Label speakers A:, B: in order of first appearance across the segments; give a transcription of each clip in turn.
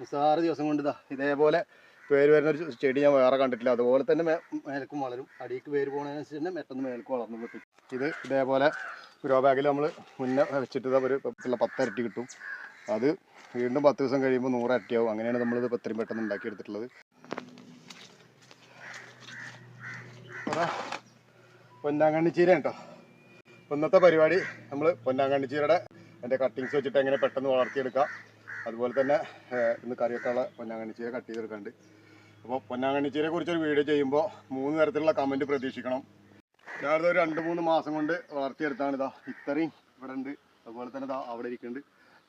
A: നിസ്സാറ് ദിവസം കൊണ്ട് ഇതാ ഇതേപോലെ പേര് വരുന്ന ഒരു ചെടി ഞാൻ വേറെ കണ്ടിട്ടില്ല. അതുപോലെ തന്നെ മേലക്കും വളരും. അടിയിക്ക് വേര് പോകുന്നതിനനുസരിച്ച് തന്നെ മെറ്റന്ന് മേൽക്ക് വളർന്നു കിട്ടും. ഇത് ഇതേപോലെ ഗ്രോ ബാഗിൽ നമ്മൾ മുന്നേ വെച്ചിട്ട് ഒരു പത്ത് ഇരട്ടി കിട്ടും. അത് വീണ്ടും പത്ത് ദിവസം കഴിയുമ്പോൾ നൂറ് ഇരട്ടിയാവും അങ്ങനെയാണ് നമ്മളിത് ഇത്രയും പെട്ടെന്ന് ഉണ്ടാക്കിയെടുത്തിട്ടുള്ളത്. പൊന്നാങ്കണ്ണി പൊന്നാങ്കണ്ണിച്ചീര കേട്ടോ ഇന്നത്തെ പരിപാടി നമ്മൾ പൊന്നാങ്കണ്ണിച്ചീരയുടെ എന്റെ കട്ടിങ്സ് വെച്ചിട്ട് എങ്ങനെ പെട്ടെന്ന് വളർത്തിയെടുക്കാം. അതുപോലെ തന്നെ ഇന്ന് കറിയൊക്കെയുള്ള പൊന്നാങ്കണ്ണിച്ചീര കട്ട് ചെയ്തെടുക്കുന്നുണ്ട് അപ്പോൾ പൊന്നാങ്കണ്ണിച്ചീരയെ കുറിച്ചൊരു വീഡിയോ ചെയ്യുമ്പോൾ മൂന്ന് തരത്തിലുള്ള കമന്റ് പ്രതീക്ഷിക്കണം. ഞാനിത് ഒരു രണ്ട് മൂന്ന് മാസം കൊണ്ട് വളർത്തിയെടുത്താണ്. ഇതാ ഇത്രയും ഇവിടെ ഉണ്ട്. അതുപോലെ തന്നെ ഇതാ അവിടെ ഇരിക്കുന്നുണ്ട്.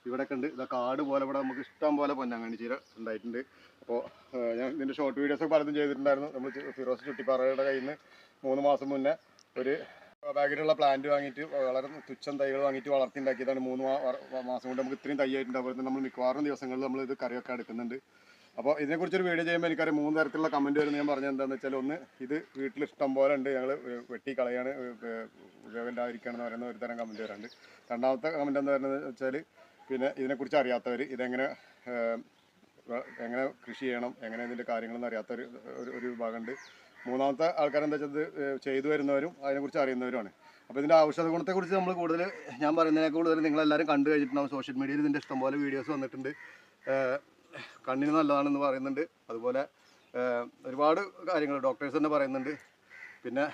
A: ഇവിടെ ഉണ്ട്. ഇതാ കാട് പോലെ ഇവിടെ നമുക്ക് ഇഷ്ടം പോലെ പൊന്നാങ്കണ്ണിച്ചീര ഉണ്ടായിട്ടുണ്ട്. അപ്പോൾ ഞാൻ ഇതിന്റെ ഷോർട്ട് വീഡിയോസ് പലതും ചെയ്തിട്ടുണ്ടായിരുന്നു. നമ്മൾ ഫിറോസ് ചുട്ടിപ്പാറയുടെ കയ്യിൽ നിന്ന് മൂന്ന് മാസം മുന്നേ ഒരു ബാഗിലുള്ള പ്ലാന്റ് വാങ്ങിയിട്ട് വളരെ തുച്ഛം തൈകൾ വാങ്ങിയിട്ട് വളർത്തി ഉണ്ടാക്കിയതാണ് മൂന്ന് മാസം കൊണ്ട് നമുക്ക് ഇത്രയും തൈ ആയിട്ടുണ്ട് അതുപോലെ തന്നെ നമ്മൾ മിക്കവാറും ദിവസങ്ങളിൽ നമ്മൾ ഇത് കറിയൊക്കെ എടുക്കുന്നുണ്ട്. അപ്പോൾ ഇതിനെക്കുറിച്ചൊരു വീഡിയോ ചെയ്യുമ്പോൾ എനിക്കറിയാം മൂന്ന് തരത്തിലുള്ള കമന്റ് വരുന്നത് ഞാൻ പറഞ്ഞത് എന്താണെന്ന് വെച്ചാൽ ഒന്ന് ഇത് വീട്ടിൽ ഇഷ്ടം പോലെ ഉണ്ട്. ഞങ്ങൾ വെട്ടി കളയാണ് ഉപയോഗമില്ലാതിരിക്കുകയാണെന്ന് പറയുന്ന ഒരു തരം കമന്റ് വരാറുണ്ട്. രണ്ടാമത്തെ കമന്റ് എന്താ പറയുന്നത് വെച്ചാൽ പിന്നെ ഇതിനെക്കുറിച്ച് അറിയാത്തവർ ഇതെങ്ങനെ എങ്ങനെ കൃഷി ചെയ്യണം എങ്ങനെ ഇതിന്റെ കാര്യങ്ങളെന്ന് അറിയാത്ത ഒരു ഒരു- വിഭാഗമുണ്ട്. മൂന്നാമത്തെ ഇത് ഏഹ്, ചെയ്തു വരുന്നവരും അതിനെക്കുറിച്ച് അറിയുന്നവരുമാണ്. അപ്പോൾ ഇതിന്റെ ഔഷധ ഗുണത്തെക്കുറിച്ച് നമ്മൾ കൂടുതൽ ഞാൻ പറയുന്നതിനെ കൂടുതൽ നിങ്ങൾ എല്ലാവരും കണ്ടു കഴിഞ്ഞിട്ടുണ്ടാവും. സോഷ്യൽ മീഡിയയിൽ ഇതിന്റെ ഇഷ്ടംപോലെ വീഡിയോസ് വന്നിട്ടുണ്ട്. കണ്ണിന് നല്ലതാണെന്ന് പറയുന്നുണ്ട്. അതുപോലെ ഒരുപാട് കാര്യങ്ങൾ ഡോക്ടേഴ്സ് തന്നെ പറയുന്നുണ്ട്. പിന്നെ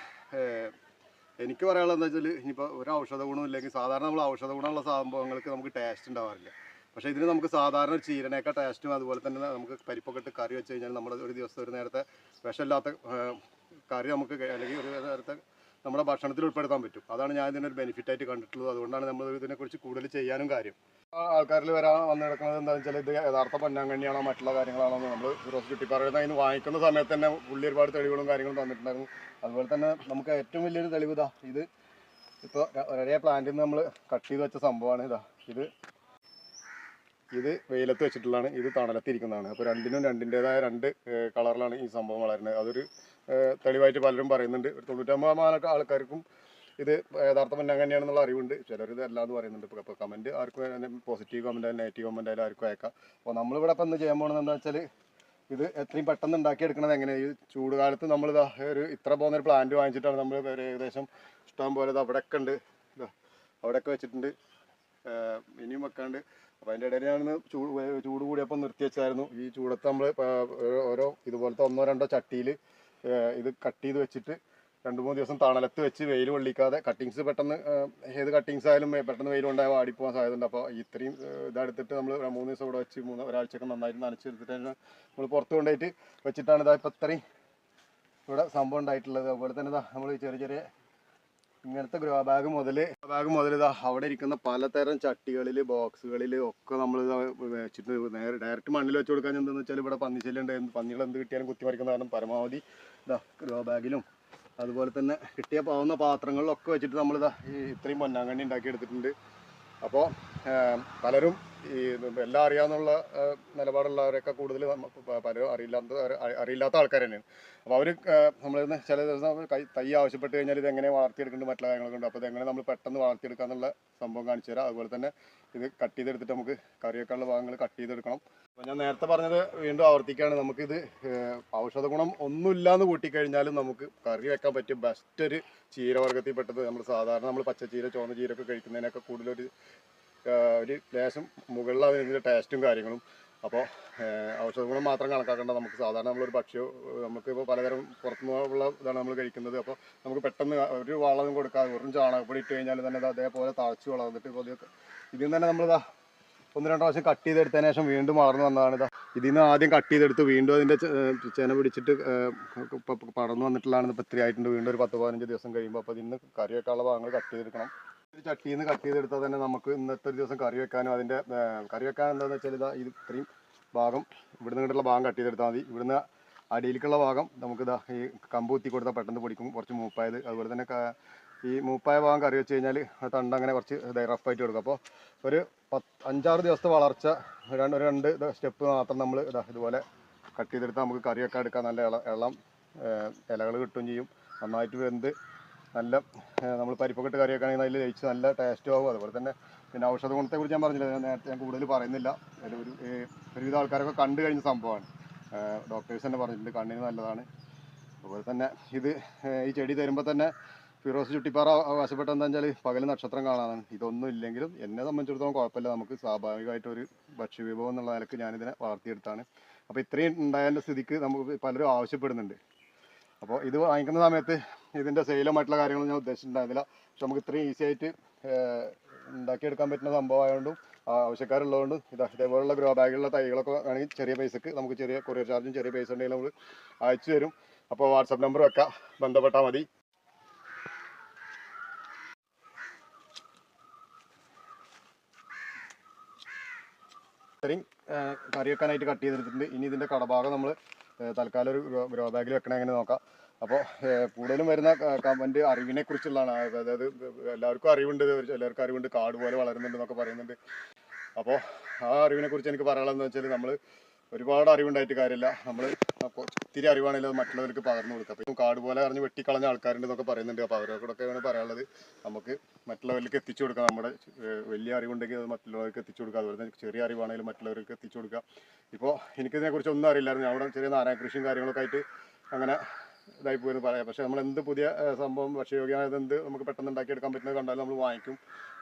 A: എനിക്ക് പറയാനുള്ളത് എന്താ വെച്ചാൽ ഇനിയിപ്പോൾ ഒരു ഔഷധ ഗുണം ഇല്ലെങ്കിൽ സാധാരണ നമ്മൾ ഔഷധ ഗുണമുള്ള സംഭവങ്ങൾക്ക് നമുക്ക് ടേസ്റ്റ് ഉണ്ടാവാറില്ല. പക്ഷേ ഇതിന് നമുക്ക് സാധാരണ ഒരു ടേസ്റ്റും അതുപോലെ തന്നെ നമുക്ക് പരിപ്പൊക്കെ ഇട്ട് കറി വെച്ച് കഴിഞ്ഞാൽ നമ്മൾ ഒരു ദിവസം ഒരു നേരത്തെ വിഷമില്ലാത്ത കറി നമുക്ക് അല്ലെങ്കിൽ ഒരു നേരത്തെ നമ്മുടെ ഭക്ഷണത്തിൽ ഉൾപ്പെടുത്താൻ പറ്റും. അതാണ് ഞാൻ ഇതിനൊരു ബെനിഫിറ്റ് ആയിട്ട് കണ്ടിട്ടുള്ളത്. അതുകൊണ്ടാണ് നമ്മൾ ഇതിനെക്കുറിച്ച് കൂടുതൽ ചെയ്യാനും കാര്യം. ആൾക്കാരിൽ വരാൻ വന്നു കിടക്കുന്നത് എന്താണെന്ന് വെച്ചാൽ ഇത് യഥാർത്ഥ പൊന്നാങ്കണ്ണിയാണോ മറ്റുള്ള കാര്യങ്ങളാണോ നമ്മൾ ഫിറോസ് പറയുന്നത് അതിന് വാങ്ങിക്കുന്ന സമയത്ത് തന്നെ പുള്ളി ഒരുപാട് തെളിവുകളും കാര്യങ്ങളും തന്നിട്ടുണ്ടായിരുന്നു. അതുപോലെ തന്നെ നമുക്ക് ഏറ്റവും വലിയൊരു തെളിവ് ഇതാ ഇത് ഇപ്പോൾ ഒരേ പ്ലാന്റിൽ നിന്ന് നമ്മൾ കട്ട് ചെയ്ത് വെച്ച സംഭവമാണ് ഇതാ. ഇത് ഇത് വെയിലത്ത് വെച്ചിട്ടുള്ളതാണ്. ഇത് തണലത്തിരിക്കുന്നതാണ്. അപ്പോൾ രണ്ടിനും രണ്ടിന്റെതായ രണ്ട് കളറിലാണ് ഈ സംഭവം വളരുന്നത്. അതൊരു തെളിവായിട്ട് പലരും പറയുന്നുണ്ട്. ഒരു തൊണ്ണൂറ്റൊമ്പത് ആൾക്കാർക്കും ഇത് യഥാർത്ഥ തന്നെയാണെന്നുള്ള അറിവുണ്ട്. ചിലർ ഇത് അല്ലാന്ന് പറയുന്നുണ്ട്. ഇപ്പോൾ ഇപ്പോൾ കമന്റ് ആർക്കും പോസിറ്റീവ് കമന്റ് നെഗറ്റീവ് കമന്റ് ആയാലും ആർക്കും അയക്കാം. അപ്പോൾ നമ്മളിവിടെ ഇപ്പം ഇന്ന് ചെയ്യാൻ പോകുന്നത് എന്താ വെച്ചാൽ ഇത് എത്രയും പെട്ടെന്ന് ഉണ്ടാക്കിയെടുക്കണത് എങ്ങനെ ഈ ചൂട് കാലത്ത് നമ്മൾ ഇതാ ഒരു ഇത്ര പോകുന്ന ഒരു പ്ലാന്റ് വാങ്ങിച്ചിട്ടാണ് നമ്മൾ ഏകദേശം ഇഷ്ടം പോലെ ഇത് അവിടെയൊക്കെ ഉണ്ട്. അവിടെയൊക്കെ വെച്ചിട്ടുണ്ട്. ഇനിയും വെക്കാണ്ട് അപ്പോൾ അതിന്റെ ഇടയിൽ ഞാൻ ചൂട് ചൂട് കൂടിയപ്പോൾ നിർത്തി വെച്ചായിരുന്നു ഈ ചൂടത്ത് നമ്മൾ ഓരോ ഇതുപോലത്തെ ഒന്നോ രണ്ടോ ചട്ടിയിൽ ഇത് കട്ട് ചെയ്ത് വെച്ചിട്ട് രണ്ട് മൂന്ന് ദിവസം തണലത്ത് വെച്ച് വെയിൽ കൊള്ളിക്കാതെ കട്ടിങ്സ് പെട്ടെന്ന് ഏത് കട്ടിങ്സ് ആയാലും പെട്ടെന്ന് വെയിൽ ഉണ്ടായാൽ വാടിപ്പോകാൻ സാധ്യതയുണ്ട്. അപ്പോൾ ഇത്രയും ഇതെടുത്തിട്ട് നമ്മൾ മൂന്ന് ദിവസം ഇവിടെ വെച്ച് മൂന്ന് ഒരാഴ്ചയൊക്കെ നന്നായിട്ട് നനച്ചെടുത്തിട്ട് നമ്മൾ പുറത്ത് കൊണ്ടുപോയിട്ട് വെച്ചിട്ടാണ് ഇതാ ഇപ്പോൾ ഇത്രയും ഇവിടെ സംഭവം ഉണ്ടായിട്ടുള്ളത്. അതുപോലെ തന്നെ ഇതാ നമ്മൾ ചെറിയ ചെറിയ ഇങ്ങനത്തെ ഗ്രോ ബാഗ് മുതൽ ബാഗ് മുതൽ ഇതാ അവിടെ ഇരിക്കുന്ന പലതരം ചട്ടികളിൽ ബോക്സുകളിൽ ഒക്കെ നമ്മൾ വെച്ചിട്ട് നേരെ ഡയറക്റ്റ് മണ്ണിൽ വെച്ച് കൊടുക്കാൻ എന്താണെന്ന് വെച്ചാൽ ഇവിടെ പന്നിശല്യം ഉണ്ട് പന്നികൾ എന്ത് കിട്ടിയാലും കുത്തി മറിക്കുന്ന കാരണം പരമാവധി ഇതാ ഗ്രോ ബാഗിലും അതുപോലെ തന്നെ കിട്ടിയ പാവുന്ന പാത്രങ്ങളിലൊക്കെ വെച്ചിട്ട് നമ്മളിതാ ഈ ഇത്രയും പൊന്നാങ്കണ്ണി ഉണ്ടാക്കി എടുത്തിട്ടുണ്ട്. അപ്പോൾ പലരും ഈ എല്ലാം അറിയാമെന്നുള്ള നിലപാടുള്ളവരൊക്കെ കൂടുതൽ പലരും അറിയില്ലാത്ത അറി- അറിയില്ലാത്ത ആൾക്കാർ തന്നെയാണ്. അപ്പോൾ അവർ നമ്മൾ ചില ദിവസം കൈ തൈ ആവശ്യപ്പെട്ട് കഴിഞ്ഞാൽ ഇത് എങ്ങനെ വളർത്തിയെടുക്കേണ്ട മറ്റുള്ള കാര്യങ്ങളൊക്കെ ഉണ്ട്. അപ്പോൾ ഇതെങ്ങനെ നമ്മൾ പെട്ടെന്ന് വളർത്തിയെടുക്കുക എന്നുള്ള സംഭവം കാണിച്ചു തരാം. അതുപോലെ തന്നെ ഇത് കട്ട് ചെയ്തെടുത്തിട്ട് നമുക്ക് കറിയൊക്കെയുള്ള ഭാഗങ്ങൾ കട്ട് ചെയ്തെടുക്കണം. അപ്പോൾ ഞാൻ നേരത്തെ പറഞ്ഞത് വീണ്ടും ആവർത്തിക്കുകയാണ്. നമുക്കിത് ഔഷധ ഗുണം ഒന്നുമില്ലാന്ന് കൂട്ടിക്കഴിഞ്ഞാലും നമുക്ക് കറി വെക്കാൻ പറ്റിയ ബെസ്റ്റ് ഒരു ചീരവർഗത്തിൽ പെട്ടത് നമ്മൾ സാധാരണ നമ്മൾ പച്ചച്ചീര ചുവന്ന ചീരൊക്കെ കഴിക്കുന്നതിനൊക്കെ കൂടുതലൊരു ഒരു ലേശം മുകളിലാണ് ഇതിന്റെ ടേസ്റ്റും കാര്യങ്ങളും. അപ്പോൾ ഔഷധ ഗുണം മാത്രം കണക്കാക്കേണ്ട നമുക്ക് സാധാരണ നമ്മളൊരു ഭക്ഷ്യോ നമുക്ക് ഇപ്പോൾ പലതരം പുറത്തുനിന്നുള്ള ഇതാണ് നമ്മൾ കഴിക്കുന്നത്. അപ്പോൾ നമുക്ക് പെട്ടെന്ന് ഒരു വളവും കൊടുക്കാതെ വെറും ചാണകപ്പൊടി ഇട്ട് കഴിഞ്ഞാൽ തന്നെ അതേപോലെ തളച്ച് വളർന്നിട്ട് ഇപ്പോൾ ഇത് ഇതിൽ നിന്ന് തന്നെ നമ്മളിതാ ഒന്ന് രണ്ട് പ്രാവശ്യം കട്ട് ചെയ്തെടുത്തതിന് ശേഷം വീണ്ടും വളർന്നു വന്നതാണ് ഇതാ. ഇതിൽ നിന്ന് ആദ്യം കട്ട് ചെയ്തെടുത്ത് വീണ്ടും അതിന്റെ ചേന പിടിച്ചിട്ട് പടർന്നു വന്നിട്ടുള്ളതാണ് ഇപ്പോൾ ഇത്രയായിട്ടുണ്ട് വീണ്ടും ഒരു പത്ത് പതിനഞ്ച് ദിവസം കഴിയുമ്പോൾ അപ്പോൾ ഇതിന് കറി വെക്കാനുള്ള ഭാഗങ്ങൾ കട്ട് ചെയ്തെടുക്കണം. ഒരു ചട്ടിയിൽ നിന്ന് കട്ട് ചെയ്തെടുത്താൽ തന്നെ നമുക്ക് ഇന്നത്തെ ഒരു ദിവസം കറി വെക്കാനും അതിന്റെ കറി വെക്കാൻ എന്താണെന്ന് വെച്ചാൽ ഇതാ ഇത് ഇത്രയും ഭാഗം ഇവിടുന്ന് ഇങ്ങോട്ടുള്ള ഭാഗം കട്ട് ചെയ്തെടുത്താൽ മതി. ഇവിടുന്ന് അടിയിലേക്കുള്ള ഭാഗം നമുക്കിതാ ഈ കമ്പ് കുത്തി കൊടുത്താൽ പെട്ടെന്ന് പൊടിക്കും കുറച്ച് മൂപ്പായത്. അതുപോലെ തന്നെ ഈ മൂപ്പായ ഭാഗം കറി വെച്ച് കഴിഞ്ഞാൽ തണ്ട് അങ്ങനെ കുറച്ച് റഫായിട്ട് കൊടുക്കും. അപ്പോൾ ഒരു പത്ത് അഞ്ചാറ് ദിവസത്തെ വളർച്ച രണ്ട് ഒരു രണ്ട് സ്റ്റെപ്പ് മാത്രം നമ്മൾ ഇതാ ഇതുപോലെ കട്ട് ചെയ്തെടുത്താൽ നമുക്ക് കറിയൊക്കെ എടുക്കാൻ നല്ല ഇളം ഇലകൾ കിട്ടുകയും ചെയ്യും. നന്നായിട്ട് വെന്ത് നല്ല നമ്മൾ പരിപ്പൊക്കെട്ട് കറിയൊക്കെ ആണെങ്കിൽ അതിൽ ലയിച്ച് നല്ല ടേസ്റ്റും ആവും. അതുപോലെ തന്നെ പിന്നെ ഔഷധ ഗുണത്തെ കുറിച്ച് ഞാൻ പറഞ്ഞില്ല നേരത്തെ ഞാൻ കൂടുതൽ പറയുന്നില്ല. ഒരു ഒരുവിധ ആൾക്കാരൊക്കെ കണ്ടു കഴിഞ്ഞ സംഭവമാണ്. ഡോക്ടേഴ്സ് തന്നെ പറഞ്ഞിട്ടുണ്ട് കണ്ണിന് നല്ലതാണ്. അതുപോലെ തന്നെ ഇത് ഈ ചെടി തരുമ്പോൾ തന്നെ ഫിറോസ് ചുട്ടിപ്പാറ അവകാശപ്പെട്ട എന്താ വെച്ചാൽ പകൽ നക്ഷത്രം കാണാനാണ്. ഇതൊന്നും ഇല്ലെങ്കിലും എന്നെ സംബന്ധിച്ചിടത്തോളം കുഴപ്പമില്ല. നമുക്ക് സ്വാഭാവികമായിട്ടൊരു ഭക്ഷ്യവിഭവം എന്നുള്ള നിലയ്ക്ക് ഞാനിതിനെ വളർത്തിയെടുത്താണ്. അപ്പോൾ ഇത്രയും ഉണ്ടായതിന്റെ സ്ഥിതിക്ക് നമുക്ക് പലരും ആവശ്യപ്പെടുന്നുണ്ട്. അപ്പോൾ ഇത് വാങ്ങിക്കുന്ന സമയത്ത് ഇതിന്റെ സെയിലുമായിട്ടുള്ള കാര്യങ്ങളൊന്നും ഞാൻ ഉദ്ദേശിച്ചിട്ടുണ്ടായിരുന്നില്ല. പക്ഷെ നമുക്ക് ഇത്രയും ഈസി ആയിട്ട് ഉണ്ടാക്കിയെടുക്കാൻ പറ്റുന്ന സംഭവമായതുകൊണ്ടും ആവശ്യക്കാരുള്ളതുകൊണ്ടും ഇതാ ഇതേപോലുള്ള ഗ്രോ ബാഗിലുള്ള തൈകളൊക്കെ വേണമെങ്കിൽ ചെറിയ പൈസക്ക് നമുക്ക് ചെറിയ കൊറിയർ ചാർജും ചെറിയ പൈസ ഉണ്ടെങ്കിൽ നമ്മൾ അയച്ചു തരും. അപ്പോൾ വാട്സപ്പ് നമ്പർ വെക്കാം. ബന്ധപ്പെട്ടാൽ മതി. ഇത്രയും കറി വെക്കാനായിട്ട് കട്ട് ചെയ്തെടുത്തിട്ടുണ്ട്. ഇനി ഇതിന്റെ കടഭാഗം നമ്മൾ തൽക്കാലം ഒരു ഗ്രോ ബാഗിൽ വെക്കണ എങ്ങനെ നോക്കാം. അപ്പോൾ കൂടുതലും വരുന്ന കമന്റ് അറിവിനെ കുറിച്ചുള്ളതാണ് അതായത് എല്ലാവർക്കും അറിവുണ്ട് എല്ലാവർക്കും അറിവുണ്ട് കാട് പോലെ വളരുന്നുണ്ട് എന്നൊക്കെ പറയുന്നുണ്ട്. അപ്പോൾ ആ അറിവിനെ കുറിച്ച് എനിക്ക് പറയാനുള്ളതെന്ന് വെച്ചാൽ നമ്മൾ ഒരുപാട് അറിവുണ്ടായിട്ട് കാര്യമില്ല. നമ്മൾ ഒത്തിരി അറിവാണെങ്കിലും മറ്റുള്ളവർക്ക് പകർന്നു കൊടുക്കുക അപ്പം കാട് പോലെ അറിഞ്ഞ് വെട്ടിക്കളഞ്ഞ ആൾക്കാരുണ്ട് എന്നൊക്കെ പറയുന്നുണ്ട്. അപ്പോൾ അവരോടൊക്കെയാണ് പറയാനുള്ളത് നമുക്ക് മറ്റുള്ളവരിലേക്ക് എത്തിച്ചു കൊടുക്കുക നമ്മുടെ വലിയ അറിവുണ്ടെങ്കിൽ അത് മറ്റുള്ളവർക്ക് എത്തിച്ചു കൊടുക്കുക അതുപോലെ തന്നെ ചെറിയ അറിവാണെങ്കിലും മറ്റുള്ളവർക്ക് എത്തിച്ചു കൊടുക്കുക ഇപ്പോൾ എനിക്കിതിനെക്കുറിച്ച് ഒന്നും അറിയില്ലായിരുന്നു. ഞാൻ ഇവിടെ ചെറിയ നാരായണ കൃഷിയും കാര്യങ്ങളൊക്കെ ആയിട്ട് അങ്ങനെ ഇതായി പോയെന്ന് പറയാം. പക്ഷേ നമ്മൾ എന്ത് പുതിയ സംഭവം ഭക്ഷ്യയോഗ്യമായത് എന്ത് നമുക്ക് പെട്ടെന്ന് ഉണ്ടാക്കിയെടുക്കാൻ പറ്റുന്നത് കണ്ടാലും നമ്മൾ വാങ്ങിക്കും.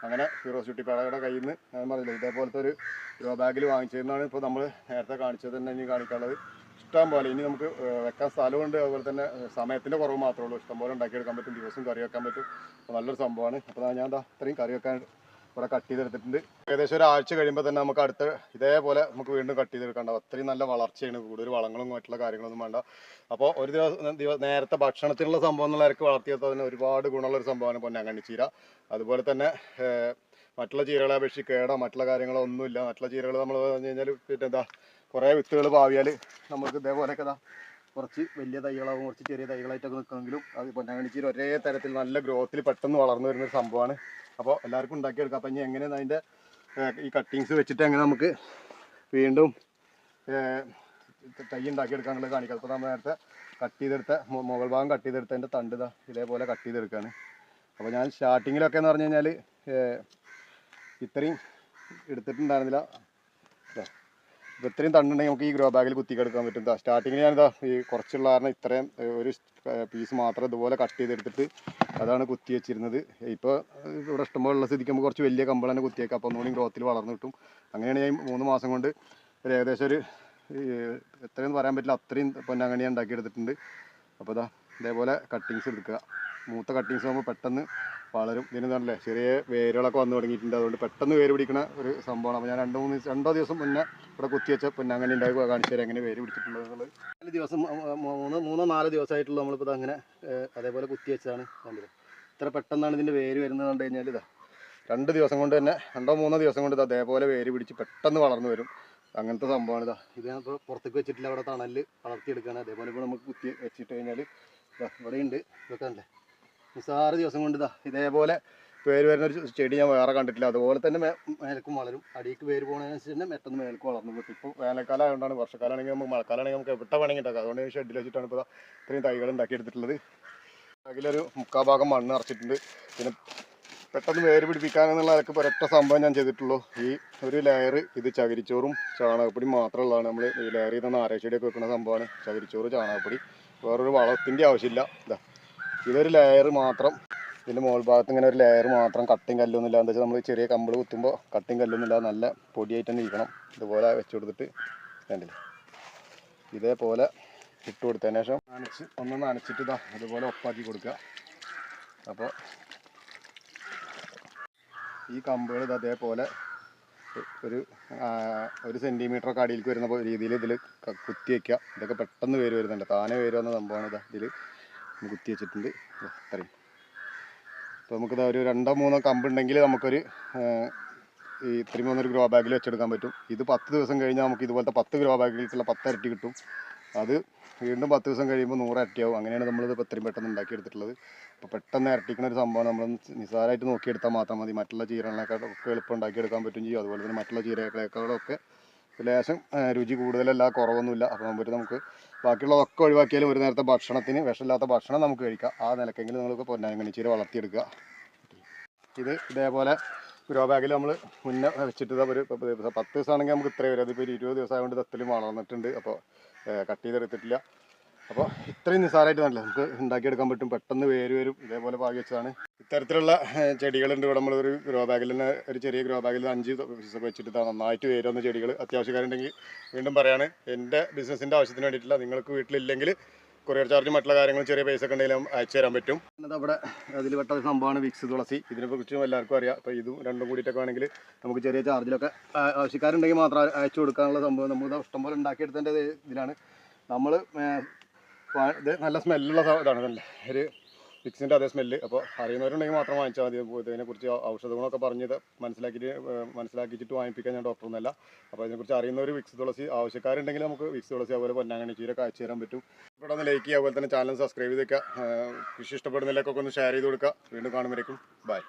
A: അങ്ങനെ ഫിറോസ് ചുട്ടിപ്പാടയുടെ കയ്യിൽ നിന്ന് ഞാൻ പറഞ്ഞില്ല ഇതേപോലത്തെ ഒരു ഗ്രോ ബാഗിൽ വാങ്ങിച്ചതെന്നാണ് ഇപ്പോൾ നമ്മൾ നേരത്തെ കാണിച്ചത് തന്നെ ഇനി കാണിക്കാനുള്ളത്. ഇഷ്ടം പോലെ ഇനി നമുക്ക് വെക്കാൻ സ്ഥലമുണ്ട്. അതുപോലെ തന്നെ സമയത്തിന്റെ കുറവ് മാത്രമേ ഉള്ളൂ. ഇഷ്ടം പോലെ ഉണ്ടാക്കിയെടുക്കാൻ പറ്റും ദിവസം കറി വെക്കാൻ പറ്റും. നല്ലൊരു സംഭവമാണ്. അപ്പോൾ ഞാൻ എന്താ ഇത്രയും കറി വെക്കാൻ ഇവിടെ കട്ട് ചെയ്തെടുത്തിട്ടുണ്ട്. ഏകദേശം ഒരാഴ്ച കഴിയുമ്പോൾ തന്നെ നമുക്ക് അടുത്ത ഇതേപോലെ നമുക്ക് വീണ്ടും കട്ട് ചെയ്തെടുക്കണ്ട അത്രയും നല്ല വളർച്ചയാണ് കൂടുതൽ വളങ്ങളും മറ്റുള്ള കാര്യങ്ങളൊന്നും വേണ്ട. അപ്പോൾ ഒരു ദിവസം ദിവ- നേരത്തെ ഭക്ഷണത്തിനുള്ള സംഭവം എന്നുള്ള വളർത്തിയാൽ തന്നെ ഒരുപാട് ഗുണമുള്ളൊരു സംഭവമാണ് പൊന്നാങ്കണ്ണി ചീര. അതുപോലെ തന്നെ മറ്റുള്ള ചീരകളെ അപേക്ഷിച്ച് കേടോ മറ്റുള്ള കാര്യങ്ങളോ ഒന്നുമില്ല. മറ്റുള്ള ചീരകൾ നമ്മൾ പറഞ്ഞു കഴിഞ്ഞാൽ പിന്നെ എന്താ കുറേ വിത്തുകൾ പാവിയാൽ നമുക്ക് ഇതേപോലെയൊക്കെ ഇതാ കുറച്ച് വലിയ തൈകളാവും കുറച്ച് ചെറിയ തൈകളായിട്ടൊക്കെ നിൽക്കുമെങ്കിലും അത് പൊന്നാങ്കണ്ണി ചീര ഒരേ തരത്തിൽ നല്ല ഗ്രോത്തിൽ പെട്ടെന്ന് വളർന്നു വരുന്ന ഒരു സംഭവമാണ്. അപ്പോൾ എല്ലാവർക്കും ഉണ്ടാക്കിയെടുക്കാം. അപ്പം ഇനി എങ്ങനെയാണ് അതിന്റെ ഈ കട്ടിങ്സ് വെച്ചിട്ട് എങ്ങനെ നമുക്ക് വീണ്ടും തൈ ഉണ്ടാക്കിയെടുക്കാന്നുള്ളത് കാണിക്കാം. അപ്പോൾ നമ്മൾ നേരത്തെ കട്ട് ചെയ്തെടുത്ത മുകൾ ഭാഗം കട്ട് ചെയ്തെടുത്തതിന്റെ തണ്ട് ഇതാ ഇതേപോലെ കട്ട് ചെയ്തെടുക്കുകയാണ് അപ്പോൾ ഞാൻ സ്റ്റാർട്ടിങ്ങിലൊക്കെ എന്ന് പറഞ്ഞു കഴിഞ്ഞാൽ ഇത്രയും എടുത്തിട്ടുണ്ടായിരുന്നില്ല. ഇപ്പൊ ഇത്രയും തണ്ടുണ്ടെങ്കിൽ നമുക്ക് ഈ ഗ്രോ ബാഗിൽ കുത്തിക്കെടുക്കാൻ പറ്റും. സ്റ്റാർട്ടിങ്ങിൽ ഞാനിതാ ഈ കുറച്ചുള്ള കാരണം ഇത്രയും ഒരു പീസ് മാത്രം ഇതുപോലെ കട്ട് ചെയ്തെടുത്തിട്ട് അതാണ് കുത്തി വെച്ചിരുന്നത്. ഇപ്പോൾ ഇവിടെ ഇഷ്ടംപോലുള്ള സ്ഥിതിക്ക് നമുക്ക് കുറച്ച് വലിയ കമ്പിൾ തന്നെ കുത്തിയേക്കാം. അപ്പോൾ ഒന്നുകൂടി ഗ്രോത്തിൽ വളർന്നു കിട്ടും. അങ്ങനെയാണ് ഞാൻ മൂന്ന് മാസം കൊണ്ട് ഒരു ഏകദേശം ഒരു എത്രയെന്ന് പറയാൻ പറ്റില്ല അത്രയും ഉണ്ടാക്കി ഉണ്ടാക്കിയെടുത്തിട്ടുണ്ട്. അപ്പോൾ ഇതാ ഇതേപോലെ കട്ടിങ്സ് എടുക്കുക. മൂത്ത കട്ടിങ്സ് ആകുമ്പോൾ പെട്ടെന്ന് വളരും. ഇതിന് തന്നെ ചെറിയ വേരുകളൊക്കെ വന്നു തുടങ്ങിയിട്ടുണ്ട്. അതുകൊണ്ട് പെട്ടെന്ന് വേര് പിടിക്കുന്ന ഒരു സംഭവമാണ്. അപ്പോൾ ഞാൻ രണ്ട് മൂന്ന് രണ്ടോ ദിവസം മുന്നേ ഇവിടെ കുത്തി കുത്തിവെച്ച അങ്ങനെ ഉണ്ടായി കാണിച്ചു തരാം. എങ്ങനെ വേര് പിടിച്ചിട്ടുള്ളത് നാല് ദിവസം മൂന്ന് മൂന്നോ നാലോ ദിവസമായിട്ടുള്ള നമ്മളിപ്പോൾ അങ്ങനെ അതേപോലെ കുത്തിവെച്ചതാണ് കണ്ടില്ല? ഇത്ര പെട്ടെന്നാണ് ഇതിന്റെ വേര് വരുന്നത് കണ്ടു കഴിഞ്ഞാൽ ഇതാ. രണ്ട് ദിവസം കൊണ്ട് തന്നെ രണ്ടോ മൂന്നോ ദിവസം കൊണ്ട് ഇത് അതേപോലെ വേര് പിടിച്ച് പെട്ടെന്ന് വളർന്നു വരും. അങ്ങനത്തെ സംഭവമാണ് ഇതാ. ഇത് പുറത്തേക്ക് വെച്ചിട്ടില്ല. അവിടെ തണൽ വളർത്തിയെടുക്കുകയാണ് അതേപോലെ ഇപ്പോൾ നമുക്ക് കുത്തി വെച്ചിട്ട് കഴിഞ്ഞാൽ ഇവിടെയുണ്ട്. ഇതൊക്കെ അല്ലേ നിസ്സാറ് ദിവസം കൊണ്ട് ഇതാ ഇതേപോലെ പേര് വരുന്ന ഒരു ചെടി ഞാൻ വേറെ കണ്ടിട്ടില്ല. അതുപോലെ തന്നെ മേലക്കും വളരും. അടിയിലേക്ക് വേര് പോകുന്നതിനനുസരിച്ച് തന്നെ പെട്ടെന്ന് മേലേക്ക് വളർന്നു കിട്ടും. ഇപ്പോൾ വേനൽക്കാലം ആയതുകൊണ്ടാണ് വർഷക്കാലമാണെങ്കിൽ നമുക്ക് മഴക്കാലമാണെങ്കിൽ നമുക്ക് എവിടെ വേണമെങ്കിൽ ഉണ്ടാക്കാം അതുകൊണ്ട് ഷെഡിൽ വെച്ചിട്ടാണ് ഇപ്പോൾ ഇത്രയും തൈകൾ ഉണ്ടാക്കിയെടുത്തിട്ടുള്ളത്. അതിലൊരു മുക്കാ ഭാഗം മണ്ണ് നിറച്ചിട്ടുണ്ട്. പിന്നെ പെട്ടെന്ന് വേര് പിടിപ്പിക്കാനെന്നുള്ള അതൊക്കെ ഒരൊറ്റ സംഭവം ഞാൻ ചെയ്തിട്ടുള്ളൂ. ഈ ഒരു ലെയർ ഇത് ചകിരിച്ചോറും ചാണകപ്പൊടി മാത്രമുള്ളതാണ് നമ്മൾ ഈ ലെയർ ചെയ്ത നാരകച്ചെടിയൊക്കെ വെക്കുന്ന സംഭവമാണ്. ചകിരിച്ചോറ് ചാണകപ്പൊടി. വേറൊരു വളത്തിന്റെ ആവശ്യമില്ല. ഇതാ ഇതൊരു ലെയർ മാത്രം. ഇതിന്റെ മുകൾ ഭാഗത്ത് ഇങ്ങനെ ഒരു ലെയർ മാത്രം കട്ടിങ് കല്ലൊന്നും ഇല്ല എന്താ വെച്ചാൽ നമ്മൾ ചെറിയ കമ്പിൾ കുത്തുമ്പോൾ കട്ടിങ് കല്ലൊന്നും ഇല്ല നല്ല പൊടിയായിട്ട് തന്നെ ഇരിക്കണം. ഇതുപോലെ വെച്ച് കൊടുത്തിട്ട് വേണ്ടില്ല ഇതേപോലെ ഇട്ട് കൊടുത്തതിന് ശേഷം നനച്ച് ഒന്ന് നനച്ചിട്ട് ഇതാ ഇതുപോലെ ഒപ്പാക്കി കൊടുക്കുക. അപ്പോൾ ഈ കമ്പുകൾ ഇത് അതേപോലെ ഒരു ഒരു സെന്റിമീറ്റർ ഒക്കെ അടിയിലേക്ക് വരുന്ന രീതിയിൽ ഇതിൽ കുത്തി വയ്ക്കുക ഇതൊക്കെ പെട്ടെന്ന് വേര് വരുന്നുണ്ട്. താനെ വേര് വന്ന സംഭവമാണ് ഇതാ. ഇതിൽ കുത്തി വെച്ചിട്ടുണ്ട്. ദാ ഇത്രയും. അപ്പോൾ നമുക്കിത് ഒരു രണ്ടോ മൂന്നോ കമ്പുണ്ടെങ്കിൽ നമുക്കൊരു ഈ ഇത്രയും മൂന്നൊരു ഗ്രോ ബാഗിൽ വെച്ചെടുക്കാൻ പറ്റും. ഇത് പത്ത് ദിവസം കഴിഞ്ഞാൽ നമുക്ക് ഇതുപോലത്തെ പത്ത് ഗ്രോ ബാഗിലേക്കുള്ള പത്ത് ഇരട്ടി കിട്ടും. അത് വീണ്ടും പത്ത് ദിവസം കഴിയുമ്പോൾ നൂറ് ഇരട്ടിയാവും അങ്ങനെയാണ് നമ്മൾ ഇപ്പോൾ ഇത്രയും പെട്ടെന്ന് ഉണ്ടാക്കിയെടുത്തിട്ടുള്ളത്. അപ്പോൾ പെട്ടെന്ന് ഇരട്ടിക്കുന്ന ഒരു സംഭവം നമ്മൾ നിസ്സാരമായിട്ട് നോക്കിയെടുത്താൽ മാത്രം മതി. മറ്റുള്ള ചീരകളെക്കാളൊക്കെ എളുപ്പം ഉണ്ടാക്കിയെടുക്കാൻ പറ്റും ചെയ്യും. അതുപോലെ തന്നെ മറ്റുള്ള ചീരകളെക്കാളൊക്കെ ലേശം രുചി കൂടുതലല്ല കുറവൊന്നുമില്ല. അപ്പോൾ നമുക്ക് നമുക്ക് ബാക്കിയുള്ളതൊക്കെ ഒഴിവാക്കിയാലും ഒരു നേരത്തെ ഭക്ഷണത്തിന് വിഷമില്ലാത്ത ഭക്ഷണം നമുക്ക് കഴിക്കാം. ആ നിലക്കെങ്കിലും നിങ്ങൾക്ക് പൊന്നാങ്കണ്ണി ചീര വളർത്തിയെടുക്കുക. ഇത് ഇതേപോലെ ഗ്രോ ബാഗിൽ നമ്മൾ മുന്നേ വെച്ചിട്ട് ഒരു പത്ത് ദിവസമാണെങ്കിൽ നമുക്ക് ഇത്രയും വരും. അതിപ്പോൾ ഒരു ഇരുപത് ദിവസം ആയതുകൊണ്ട് തത്തലും വളർന്നിട്ടുണ്ട് അപ്പോൾ കട്ട് ചെയ്തെടുത്തിട്ടില്ല. അപ്പോൾ ഇത്രയും നിസ്സാരമായിട്ട് നല്ല നമുക്ക് ഉണ്ടാക്കിയെടുക്കാൻ പറ്റും. പെട്ടെന്ന് വേര് വരും. ഇതേപോലെ പാകി വെച്ചതാണ്. ഇത്തരത്തിലുള്ള ചെടികളുണ്ട്. ഇവിടെ നമ്മളൊരു ഗ്രോ ബാഗിൽ തന്നെ ഒരു ചെറിയ ഗ്രോ ബാഗിൽ അഞ്ച് പീസൊക്കെ വെച്ചിട്ട് നന്നായിട്ട് വേര് വന്ന ചെടികൾ അത്യാവശ്യക്കാരുണ്ടെങ്കിൽ വീണ്ടും പറയാണ് എന്റെ ബിസിനസ്സിന്റെ ആവശ്യത്തിന് വേണ്ടിയിട്ടില്ല. നിങ്ങൾക്ക് വീട്ടിലില്ലെങ്കിൽ കൊറിയർ ചാർജ് മറ്റുള്ള കാര്യങ്ങൾ ചെറിയ പൈസ ഒക്കെ ഉണ്ടെങ്കിലും അയച്ചു തരാൻ പറ്റും. അവിടെ അതിൽ പെട്ട ഒരു സംഭവമാണ് വിക്സ് തുളസി. ഇതിനെ കുറിച്ചും എല്ലാവർക്കും അറിയാം. അപ്പോൾ ഇതും രണ്ടും കൂടിയിട്ടൊക്കെ വേണമെങ്കിൽ നമുക്ക് ചെറിയ ചാർജിലൊക്കെ ആവശ്യക്കാരുണ്ടെങ്കിൽ മാത്രം അയച്ചു കൊടുക്കാനുള്ള സംഭവം നമ്മൾ ഇഷ്ടംപോലെ ഉണ്ടാക്കിയെടുത്തതിന്റെ ഇത് ഇതിലാണ് നമ്മൾ ഇത് നല്ല സ്മെല്ലുള്ള ഇതാണ് നല്ല ഒരു വിക്സിന്റെ അതേ സ്മെല്ല് അപ്പോൾ അറിയുന്നവരുണ്ടെങ്കിൽ മാത്രം വാങ്ങിച്ചാൽ മതി. ഇതിനെക്കുറിച്ച് ഔഷധ ഗുണമൊക്കെ പറഞ്ഞത് മനസ്സിലാക്കിയിട്ട് മനസ്സിലാക്കിയിട്ട് വാങ്ങിപ്പിക്കാൻ ഞാൻ ഡോക്ടറൊന്നുമല്ല അപ്പോൾ ഇതിനെക്കുറിച്ച് അറിയുന്നവർ വിക്സ് തുളസി ആവശ്യക്കാരുണ്ടെങ്കിൽ നമുക്ക് വിക്സ് തുളസി അതുപോലെ പൊന്നാങ്കണ്ണി ചീര അയച്ചു തരാൻ പറ്റും. ഇവിടെ ഒന്ന് ലൈക്ക് ചെയ്യുക അതുപോലെ തന്നെ ചാനൽ സബ്സ്ക്രൈബ് ചെയ്തേക്കുക. കൃഷി ഇഷ്ടപ്പെടുന്നതിലേക്കൊക്കെ ഒന്ന് ഷെയർ ചെയ്ത് കൊടുക്കുക. വീണ്ടും കാണുമ്പോഴേക്കും ബൈ